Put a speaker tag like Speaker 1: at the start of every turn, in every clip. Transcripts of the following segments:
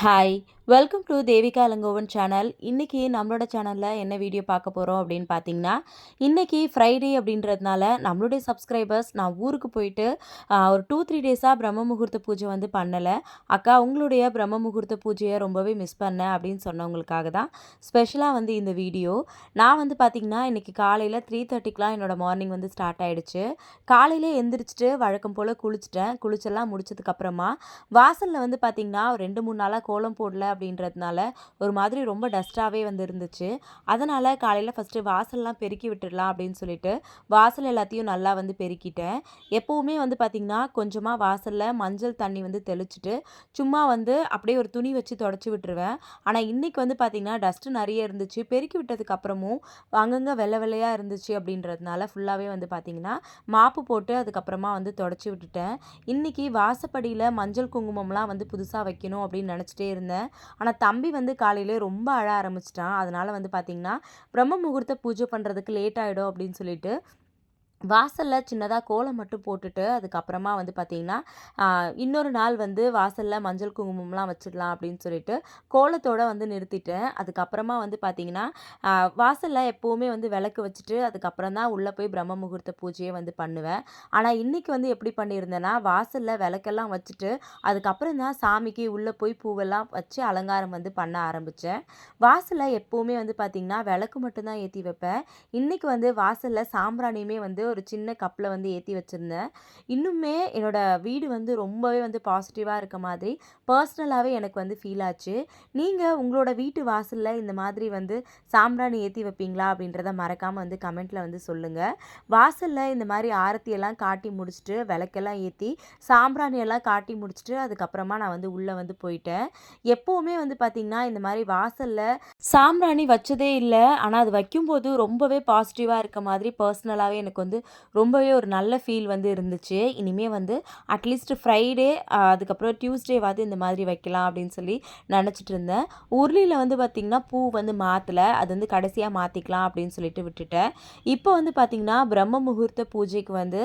Speaker 1: Hi. Welcome to Devika Ilangovan channel இன்றைக்கி நம்மளோட சேனலில் என்ன வீடியோ பார்க்க போகிறோம் அப்படின்னு பார்த்தீங்கன்னா இன்றைக்கி ஃப்ரைடே அப்படின்றதுனால நம்மளுடைய சப்ஸ்கிரைபர்ஸ் நான் ஊருக்கு போயிட்டு ஒரு டூ த்ரீ டேஸாக பிரம்ம முகூர்த்த பூஜை வந்து பண்ணலை. அக்கா உங்களுடைய பிரம்ம முகூர்த்த பூஜையை ரொம்பவே மிஸ் பண்ணேன் அப்படின்னு சொன்னவங்களுக்காக தான் ஸ்பெஷலாக வந்து இந்த வீடியோ நான் வந்து பார்த்திங்கன்னா இன்றைக்கி காலையில் த்ரீ தேர்ட்டிக்கெலாம் என்னோடய மார்னிங் வந்து ஸ்டார்ட் ஆகிடுச்சு காலையிலே எந்திரிச்சிட்டு வழக்கம் போல் குளிச்சிட்டேன். குளிச்செல்லாம் முடிச்சதுக்கப்புறமா வாசலில் வந்து பார்த்திங்கன்னா ஒரு ரெண்டு மூணு நாளாக கோலம் போடல அப்படின்றதுனால ஒரு மாதிரி ரொம்ப டஸ்ட்டாகவே வந்து இருந்துச்சு அதனால் காலையில் ஃபஸ்ட்டு வாசல்லாம் பெருக்கி விட்டுடலாம் அப்படின்னு சொல்லிட்டு வாசல் எல்லாத்தையும் நல்லா வந்து பெருக்கிட்டேன். எப்போவுமே வந்து பார்த்திங்கன்னா கொஞ்சமாக வாசலில் மஞ்சள் தண்ணி வந்து தெளிச்சுட்டு சும்மா வந்து அப்படியே ஒரு துணி வச்சு தொடச்சி விட்டுருவேன். ஆனால் இன்றைக்கி வந்து பார்த்திங்கன்னா டஸ்ட்டு நிறைய இருந்துச்சு. பெருக்கி விட்டதுக்கப்புறமும் அங்கங்கே வெள்ளை வெள்ளையாக இருந்துச்சு அப்படின்றதுனால ஃபுல்லாகவே வந்து பார்த்திங்கன்னா மாப்பு போட்டு அதுக்கப்புறமா வந்து தொடச்சி விட்டுட்டேன். இன்றைக்கி வாசப்படியில் மஞ்சள் குங்குமம்லாம் வந்து புதுசாக வைக்கணும் அப்படின்னு நினச்சிட்டே இருந்தேன். ஆனால் தம்பி வந்து காலையிலே ரொம்ப அழ ஆரம்பிச்சிட்டான். அதனால் வந்து பார்த்திங்கன்னா பிரம்ம முகூர்த்த பூஜை பண்ணுறதுக்கு லேட் ஆகிடும் அப்படின்னு சொல்லிட்டு வாசலில் சின்னதாக கோலம் மட்டும் போட்டுட்டு அதுக்கப்புறமா வந்து பார்த்திங்கன்னா இன்னொரு நாள் வந்து வாசலில் மஞ்சள் குங்குமம்லாம் வச்சிடலாம் அப்படின்னு சொல்லிட்டு கோலத்தோடு வந்து நிறுத்திட்டேன். அதுக்கப்புறமா வந்து பார்த்திங்கன்னா வாசலில் எப்போவுமே வந்து விளக்கு வச்சுட்டு அதுக்கப்புறம் தான் உள்ளே போய் பிரம்ம முகூர்த்த பூஜையை வந்து பண்ணுவேன். ஆனால் இன்றைக்கி வந்து எப்படி பண்ணியிருந்தேன்னா வாசலில் விளக்கெல்லாம் வச்சுட்டு அதுக்கப்புறம் தான் சாமிக்கு உள்ளே போய் பூவெல்லாம் வச்சு அலங்காரம் வந்து பண்ண ஆரம்பித்தேன் வாசலில் எப்போவுமே வந்து பார்த்திங்கன்னா விளக்கு மட்டும்தான் ஏற்றி வைப்பேன். இன்றைக்கி வந்து வாசலில் சாம்பிராணியுமே வந்து ஒரு சின்ன கப்பில் வந்து ஏற்றி வச்சுருந்தேன். இன்னுமே என்னோட வீடு வந்து ரொம்பவே வந்து பாசிட்டிவாக இருக்க மாதிரி பர்சனலாகவே எனக்கு வந்து ஃபீல் ஆச்சு. நீங்கள் உங்களோட வீட்டு வாசலில் இந்த மாதிரி வந்து சாம்பிராணி ஏற்றி வைப்பீங்களா அப்படின்றத மறக்காமல் வந்து கமெண்ட்டில் வந்து சொல்லுங்கள் வாசலில் இந்த மாதிரி ஆரத்தி எல்லாம் காட்டி முடிச்சுட்டு விளக்கெல்லாம் ஏற்றி சாம்பிராணியெல்லாம் காட்டி முடிச்சுட்டு அதுக்கப்புறமா நான் வந்து உள்ளே வந்து போயிட்டேன். எப்போவுமே வந்து பார்த்திங்கன்னா இந்த மாதிரி வாசலில் சாம்பிராணி வச்சதே இல்லை. ஆனால் அது வைக்கும்போது ரொம்பவே பாசிட்டிவாக இருக்க மாதிரி பர்சனலாகவே எனக்கு வந்து ரொம்பவே ஒரு நல்ல ஃபீல் வந்து இருந்துச்சு. இனிமேல் வந்து அட்லீஸ்ட் ஃப்ரைடே அதுக்கப்புறம் டியூஸ்டேவாவது இந்த மாதிரி வைக்கலாம் அப்படின்னு சொல்லி நினச்சிட்டு இருந்தேன். உருளியில் வந்து பார்த்திங்கன்னா பூ வந்து மாற்றலை அது வந்து கடைசியாக மாற்றிக்கலாம் அப்படின்னு சொல்லிட்டு விட்டுட்டேன். இப்போ வந்து பார்த்திங்கன்னா பிரம்ம முகூர்த்த பூஜைக்கு வந்து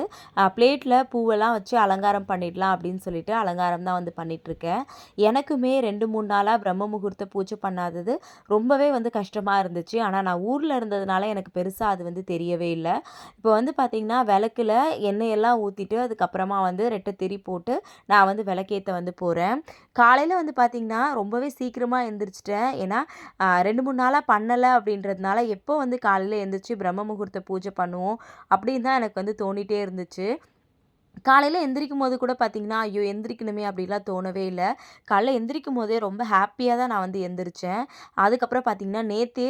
Speaker 1: பிளேட்டில் பூவெல்லாம் வச்சு அலங்காரம் பண்ணிடலாம் அப்படின்னு சொல்லிட்டு அலங்காரம் தான் வந்து பண்ணிகிட்ருக்கேன் எனக்குமே ரெண்டு மூணு நாளாக பிரம்ம முகூர்த்த பூஜை பண்ணாதது ரொம்பவே வந்து கஷ்டமாக இருந்துச்சு. ஆனால் நான் ஊரில் இருந்ததுனால எனக்கு பெருசாக அது வந்து தெரியவே இல்லை. இப்போ வந்து பார்த்திங்கன்னா விளக்கில் எண்ணெயெல்லாம் ஊற்றிட்டு அதுக்கப்புறமா வந்து ரெட்டை திரி போட்டு நான் வந்து விளக்கேற்ற வந்து போகிறேன் காலையில் வந்து பார்த்திங்கன்னா ரொம்பவே சீக்கிரமாக எழுந்திரிச்சிட்டேன் ஏன்னா ரெண்டு மூணு நாளாக பண்ணலை அப்படின்றதுனால எப்போ வந்து காலையில் எந்திரிச்சு பிரம்ம முகூர்த்த பூஜை பண்ணுவோம் அப்படின்னு தான் எனக்கு வந்து தோணிகிட்டே இருந்துச்சு. காலையில் எந்திரிக்கும் போது கூட பார்த்தீங்கன்னா ஐயோ எந்திரிக்கணுமே அப்படிலாம் தோணவே இல்லை. காலைல எந்திரிக்கும் போதே ரொம்ப ஹாப்பியாக தான் நான் வந்து எந்திரிச்சேன். அதுக்கப்புறம் பார்த்தீங்கன்னா நேற்றே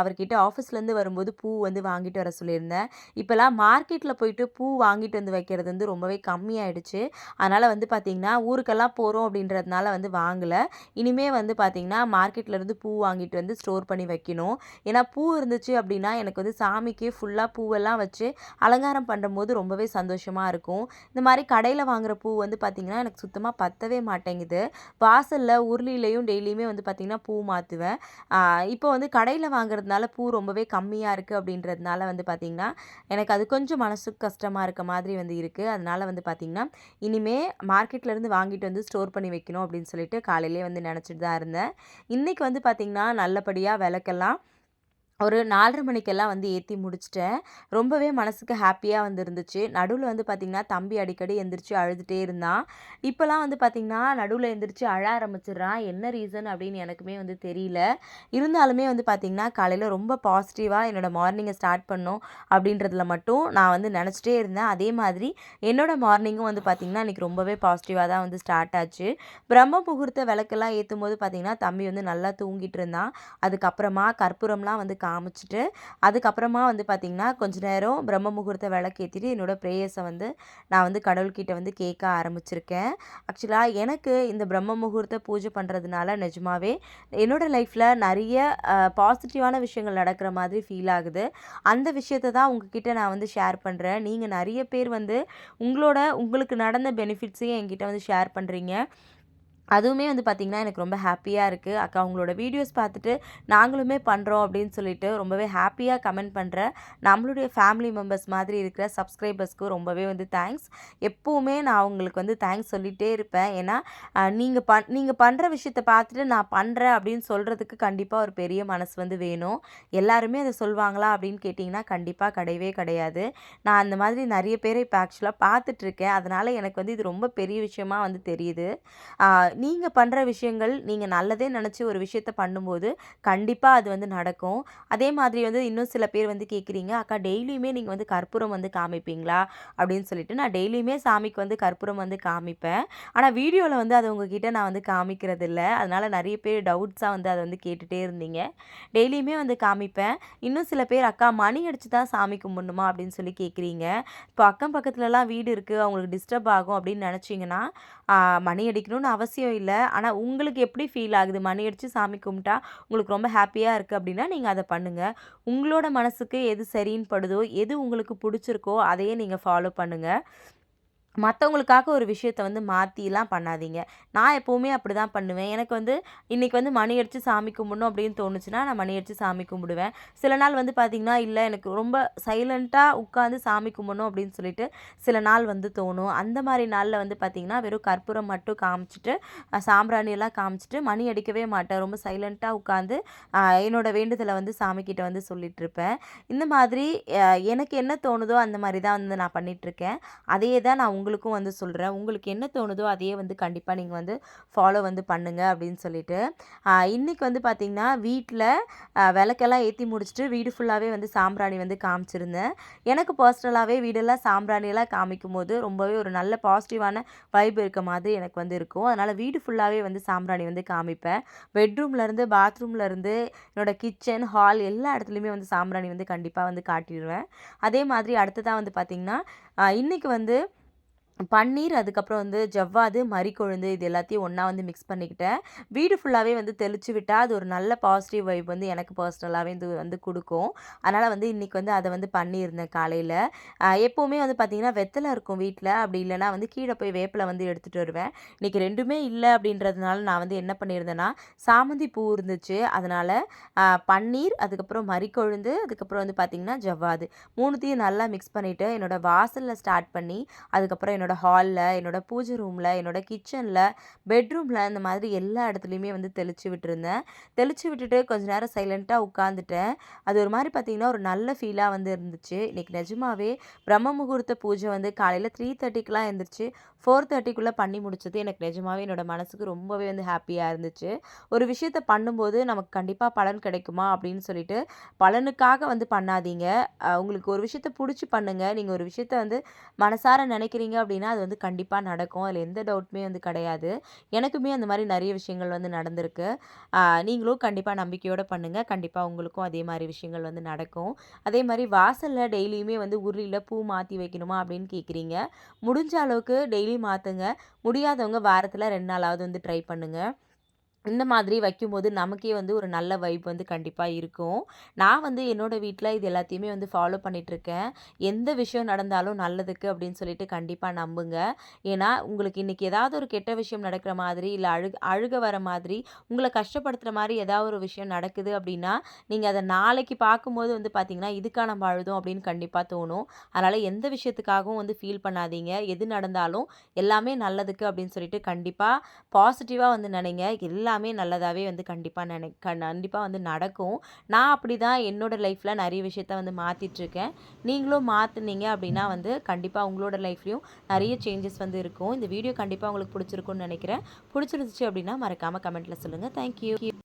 Speaker 1: அவர்கிட்ட ஆஃபீஸ்லேருந்து வரும்போது பூ வந்து வாங்கிட்டு வர சொல்லியிருந்தேன். இப்போல்லாம் மார்க்கெட்டில் போயிட்டு பூ வாங்கிட்டு வந்து வைக்கிறது வந்து ரொம்பவே கம்மியாயிடுச்சு. அதனால் வந்து பார்த்திங்கன்னா ஊருக்கெல்லாம் போகிறோம் அப்படின்றதுனால வந்து வாங்கலை. இனிமே வந்து பார்த்திங்கன்னா மார்க்கெட்லேருந்து பூ வாங்கிட்டு வந்து ஸ்டோர் பண்ணி வைக்கணும். ஏன்னா பூ இருந்துச்சு அப்படின்னா எனக்கு வந்து சாமிக்கு ஃபுல்லாக பூவெல்லாம் வச்சு அலங்காரம் பண்ணும்போது ரொம்பவே சந்தோஷமாக இருக்கும். இந்த மாதிரி கடையில் வாங்குகிற பூ வந்து பார்த்திங்கன்னா எனக்கு சுத்தமாக பத்தவே மாட்டேங்குது. வாசலில் உருளிலையும் டெய்லியுமே வந்து பார்த்திங்கன்னா பூ மாற்றுவேன் இப்போ வந்து கடையில் வாங்குறதுனால பூ ரொம்பவே கம்மியாக இருக்குது அப்படின்றதுனால வந்து பார்த்திங்கன்னா எனக்கு அது கொஞ்சம் மனசுக்கு கஷ்டமாக இருக்க மாதிரி வந்து இருக்குது அதனால வந்து பார்த்திங்கன்னா இனிமே மார்க்கெட்லேருந்து வாங்கிட்டு வந்து ஸ்டோர் பண்ணி வைக்கணும் அப்படின்னு சொல்லிட்டு காலையிலே வந்து நினச்சிட்டு தான் இருந்தேன். இன்றைக்கி வந்து பார்த்திங்கன்னா நல்லபடியாக விளக்கெல்லாம் ஒரு நாலரை மணிக்கெல்லாம் வந்து ஏற்றி முடிச்சிட்டேன். ரொம்பவே மனசுக்கு ஹாப்பியாக வந்து இருந்துச்சு. நடுவில் வந்து பார்த்திங்கன்னா தம்பி அடிக்கடி எந்திரிச்சு அழுதுகிட்டே இருந்தான். இப்போலாம் வந்து பார்த்திங்கன்னா நடுவில் எந்திரிச்சு அழ ஆரம்பிச்சிடுறான். என்ன ரீசன் அப்படின்னு எனக்குமே வந்து தெரியல. இருந்தாலுமே வந்து பார்த்திங்கன்னா காலையில் ரொம்ப பாசிட்டிவாக என்னோடய மார்னிங்கை ஸ்டார்ட் பண்ணோம் அப்படின்றதுல மட்டும் நான் வந்து நினச்சிட்டே இருந்தேன். அதே மாதிரி என்னோடய மார்னிங்கும் வந்து பார்த்திங்கன்னா இன்றைக்கி ரொம்பவே பாசிட்டிவாக தான் வந்து ஸ்டார்ட் ஆச்சு. பிரம்ம முகூர்த்த விளக்கெல்லாம் ஏற்றும் போது பார்த்திங்கன்னா தம்பி வந்து நல்லா தூங்கிட்டு இருந்தான். அதுக்கப்புறமா கற்பூரம்லாம் வந்து காமிச்சிட்டு அதுக்கப்புறமா வந்து பார்த்திங்கன்னா கொஞ்ச நேரம் பிரம்ம முகூர்த்த விளக்கேற்றிட்டு என்னோடய ப்ரேயர்ஸை வந்து நான் வந்து கடவுள்கிட்ட வந்து கேட்க ஆரம்பிச்சிருக்கேன். ஆக்சுவலாக எனக்கு இந்த பிரம்ம முகூர்த்த பூஜை பண்ணுறதுனால நிஜமாவே என்னோடய லைஃப்பில் நிறைய பாசிட்டிவான விஷயங்கள் நடக்கிற மாதிரி ஃபீல் ஆகுது. அந்த விஷயத்தை தான் உங்ககிட்ட நான் வந்து ஷேர் பண்ணுறேன் நீங்கள் நிறைய பேர் வந்து உங்களோட உங்களுக்கு நடந்த பெனிஃபிட்ஸையும் என்கிட்ட வந்து ஷேர் பண்ணுறீங்க அதுவுமே வந்து பார்த்திங்கன்னா எனக்கு ரொம்ப ஹாப்பியாக இருக்குது அக்கா அவங்களோட வீடியோஸ் பார்த்துட்டு நாங்களுமே பண்ணுறோம் அப்படின்னு சொல்லிட்டு ரொம்பவே ஹாப்பியாக கமெண்ட் பண்ணுற நம்மளுடைய ஃபேமிலி மெம்பர்ஸ் மாதிரி இருக்கிற சப்ஸ்கிரைபர்ஸ்க்கு ரொம்பவே வந்து தேங்க்ஸ் எப்போவுமே நான் அவங்களுக்கு வந்து தேங்க்ஸ் சொல்லிகிட்டே இருப்பேன். ஏன்னா நீங்கள் பண் நீங்கள் பண்ணுற விஷயத்த பார்த்துட்டு நான் பண்ணுறேன் அப்படின்னு சொல்கிறதுக்கு கண்டிப்பாக ஒரு பெரிய மனசு வந்து வேணும். எல்லாருமே அதை சொல்லுவாங்களா அப்படின்னு கேட்டிங்கன்னா கண்டிப்பாக கிடையவே கிடையாது. நான் அந்த மாதிரி நிறைய பேரை இப்போ ஆக்சுவலாக பார்த்துட்ருக்கேன் அதனால் எனக்கு வந்து இது ரொம்ப பெரிய விஷயமா வந்து தெரியுது. நீங்கள் பண்ணுற விஷயங்கள் நீங்கள் நல்லதே நினச்சி ஒரு விஷயத்த பண்ணும்போது கண்டிப்பாக அது வந்து நடக்கும். அதே மாதிரி வந்து இன்னும் சில பேர் வந்து கேட்குறீங்க அக்கா டெய்லியுமே நீங்கள் வந்து கற்பூரம் வந்து காமிப்பீங்களா? அப்படின்னு சொல்லிட்டு நான் டெய்லியுமே சாமிக்கு வந்து கற்பூரம் வந்து காமிப்பேன். ஆனால் வீடியோவில் வந்து அது உங்ககிட்ட நான் வந்து காமிக்கிறது இல்லை அதனால் நிறைய பேர் டவுட்ஸாக வந்து அதை வந்து கேட்டுகிட்டே இருந்தீங்க. டெய்லியுமே வந்து காமிப்பேன். இன்னும் சில பேர் அக்கா மணி அடித்து தான் சாமி கும்பிடணுமா? அப்படின்னு சொல்லி கேட்குறீங்க இப்போ அக்கம் பக்கத்துலலாம் வீடு இருக்குது அவங்களுக்கு டிஸ்டர்ப் ஆகும் அப்படின்னு நினச்சிங்கன்னா மணி அடிக்கணும்னு அவசியம் அவசியம் இல்லை. ஆனால் உங்களுக்கு எப்படி ஃபீல் ஆகுது? மணி அடித்து சாமி கும்பிட்டா உங்களுக்கு ரொம்ப ஹாப்பியாக இருக்குது அப்படின்னா நீங்கள் அதை பண்ணுங்கள் உங்களோட மனசுக்கு எது சரின்னு படுதோ எது உங்களுக்கு பிடிச்சிருக்கோ அதையே நீங்கள் ஃபாலோ பண்ணுங்கள் மற்றவங்களுக்காக ஒரு விஷயத்த வந்து மாற்றிலாம் பண்ணாதீங்க. நான் எப்போவுமே அப்படி தான் பண்ணுவேன். எனக்கு வந்து இன்றைக்கி வந்து மணி அடித்து சாமி கும்பிடணும் அப்படின்னு தோணுச்சுன்னா நான் மணி அடித்து சாமி கும்பிடுவேன். சில நாள் வந்து பார்த்திங்கன்னா இல்லை எனக்கு ரொம்ப சைலண்ட்டாக உட்காந்து சாமி கும்பிடணும் அப்படின்னு சொல்லிட்டு சில நாள் வந்து தோணும். அந்த மாதிரி நாளில் வந்து பார்த்திங்கன்னா வெறும் கற்பூரம் மட்டும் காமிச்சிட்டு சாம்பிராணியெல்லாம் காமிச்சிட்டு மணி அடிக்கவே மாட்டேன். ரொம்ப சைலண்ட்டாக உட்காந்து என்னோடய வேண்டுதலை வந்து சாமிக்கிட்ட வந்து சொல்லிகிட்ருப்பேன் இந்த மாதிரி எனக்கு என்ன தோணுதோ அந்த மாதிரி தான் வந்து நான் பண்ணிகிட்ருக்கேன் அதையே தான் நான் உங்களுக்கும் வந்து சொல்கிறேன் உங்களுக்கு என்ன தோணுதோ அதையே வந்து கண்டிப்பாக நீங்கள் வந்து ஃபாலோ வந்து பண்ணுங்கள் அப்படின்னு சொல்லிட்டு. இன்றைக்கி வந்து பார்த்திங்கன்னா வீட்டில் விளக்கெல்லாம் ஏற்றி முடிச்சுட்டு வீடு ஃபுல்லாகவே வந்து சாம்பிராணி வந்து காமிச்சிருந்தேன். எனக்கு பர்சனலாகவே வீடெல்லாம் சாம்பிராணியெல்லாம் காமிக்கும் போது ரொம்பவே ஒரு நல்ல பாசிட்டிவான வைப் இருக்க மாதிரி எனக்கு வந்து இருக்கும். அதனால் வீடு ஃபுல்லாகவே வந்து சாம்பிராணி வந்து காமிப்பேன். பெட்ரூம்லேருந்து பாத்ரூம்லேருந்து என்னோடய கிச்சன் ஹால் எல்லா இடத்துலையுமே வந்து சாம்பிராணி வந்து கண்டிப்பாக வந்து காட்டிடுவேன். அதே மாதிரி அடுத்ததாக வந்து பார்த்திங்கன்னா இன்றைக்கி வந்து பன்னீர் அதுக்கப்புறம் வந்து ஜவ்வாது மறிக்கொழுந்து இது எல்லாத்தையும் ஒன்றா வந்து மிக்ஸ் பண்ணிக்கிட்டேன். வீடு ஃபுல்லாகவே வந்து தெளித்து விட்டால் அது ஒரு நல்ல பாசிட்டிவ் வைப் வந்து எனக்கு பர்சனலாகவே இது வந்து கொடுக்கும். அதனால் வந்து இன்றைக்கி வந்து அதை வந்து பண்ணியிருந்தேன் காலையில். எப்போவுமே வந்து பார்த்திங்கன்னா வெத்தலை இருக்கும் வீட்டில் அப்படி இல்லைனா வந்து கீழே போய் வேப்பில் வந்து எடுத்துகிட்டு வருவேன். இன்றைக்கி ரெண்டுமே இல்லை அப்படின்றதுனால நான் வந்து என்ன பண்ணியிருந்தேன்னா சாமந்தி பூ இருந்துச்சு. அதனால் பன்னீர் அதுக்கப்புறம் மறிக்கொழுந்து அதுக்கப்புறம் வந்து பார்த்திங்கன்னா ஜவ்வாது. மூணுத்தையும் நல்லா மிக்ஸ் பண்ணிவிட்டு என்னோடய வாசலில் ஸ்டார்ட் பண்ணி அதுக்கப்புறம் என்னோடய ஹாலில் என்னோடய பூஜை ரூமில் என்னோடய கிச்சனில் பெட்ரூமில் இந்த மாதிரி எல்லா இடத்துலையுமே வந்து தெளித்து விட்டுருந்தேன். தெளித்து விட்டுட்டு கொஞ்சம் நேரம் சைலண்ட்டாக உட்காந்துட்டேன் அது ஒரு மாதிரி பார்த்திங்கன்னா ஒரு நல்ல ஃபீலாக வந்து இருந்துச்சு. இன்றைக்கி நிஜமாவே பிரம்ம முகூர்த்த பூஜை வந்து காலையில் த்ரீ தேர்ட்டிக்கெலாம் எழுந்திரிச்சு ஃபோர் தேர்ட்டிக்குள்ளே பண்ணி முடிச்சது எனக்கு நிஜமாவே என்னோடய மனசுக்கு ரொம்பவே வந்து ஹாப்பியாக இருந்துச்சு. ஒரு விஷயத்த பண்ணும்போது நமக்கு கண்டிப்பாக பலன் கிடைக்குமா அப்படின்னு சொல்லிட்டு பலனுக்காக வந்து பண்ணாதீங்க. உங்களுக்கு ஒரு விஷயத்த பிடிச்சி பண்ணுங்கள் நீங்கள் ஒரு விஷயத்த வந்து மனசார நினைக்கிறீங்க அப்படின்னு அப்படின்னா அது வந்து கண்டிப்பாக நடக்கும். அதில் எந்த டவுட்டுமே வந்து கிடையாது. எனக்குமே அந்த மாதிரி நிறைய விஷயங்கள் வந்து நடந்திருக்கு. நீங்களும் கண்டிப்பாக நம்பிக்கையோடு பண்ணுங்கள் கண்டிப்பாக உங்களுக்கும் அதே மாதிரி விஷயங்கள் வந்து நடக்கும். அதே மாதிரி வாசலில் டெய்லியுமே வந்து உருளியில் பூ மாற்றி வைக்கணுமா அப்படின்னு கேட்குறீங்க முடிஞ்ச அளவுக்கு டெய்லி மாற்றுங்க முடியாதவங்க வாரத்தில் ரெண்டு நாளாவது வந்து ட்ரை பண்ணுங்கள் இந்த மாதிரி வைக்கும்போது நமக்கே வந்து ஒரு நல்ல வைப் வந்து கண்டிப்பாக இருக்கும். நான் வந்து என்னோடய வீட்டில் இது எல்லாத்தையுமே வந்து ஃபாலோ பண்ணிகிட்ருக்கேன் எந்த விஷயம் நடந்தாலும் நல்லதுக்கு அப்படின்னு சொல்லிட்டு கண்டிப்பாக நம்புங்க. ஏன்னா உங்களுக்கு இன்றைக்கி ஏதாவது ஒரு கெட்ட விஷயம் நடக்கிற மாதிரி இல்லை அழுக அழுக வர மாதிரி உங்களை கஷ்டப்படுத்துகிற மாதிரி ஏதாவது ஒரு விஷயம் நடக்குது அப்படின்னா நீங்கள் அதை நாளைக்கு பார்க்கும்போது வந்து பார்த்திங்கன்னா இதுக்காக நம்ம அழுதும் அப்படின்னு கண்டிப்பாக தோணும். அதனால் எந்த விஷயத்துக்காகவும் வந்து ஃபீல் பண்ணாதீங்க. எது நடந்தாலும் எல்லாமே நல்லதுக்கு அப்படின்னு சொல்லிட்டு கண்டிப்பாக பாசிட்டிவாக வந்து நினைங்க. எல்லா எல்லாமே நல்லதாகவே வந்து கண்டிப்பாக நினை கண்டிப்பாக வந்து நடக்கும். நான் அப்படி தான் என்னோடய லைஃப்பில் நிறைய விஷயத்த வந்து மாற்றிட்டுருக்கேன் நீங்களும் மாற்றுனீங்க அப்படின்னா வந்து கண்டிப்பாக உங்களோட லைஃப்லேயும் நிறைய சேஞ்சஸ் வந்து இருக்கும். இந்த வீடியோ கண்டிப்பாக உங்களுக்கு பிடிச்சிருக்குன்னு நினைக்கிறேன். பிடிச்சிருந்துச்சு அப்படின்னா மறக்காமல் கமெண்ட்டில் சொல்லுங்கள் தேங்க்யூ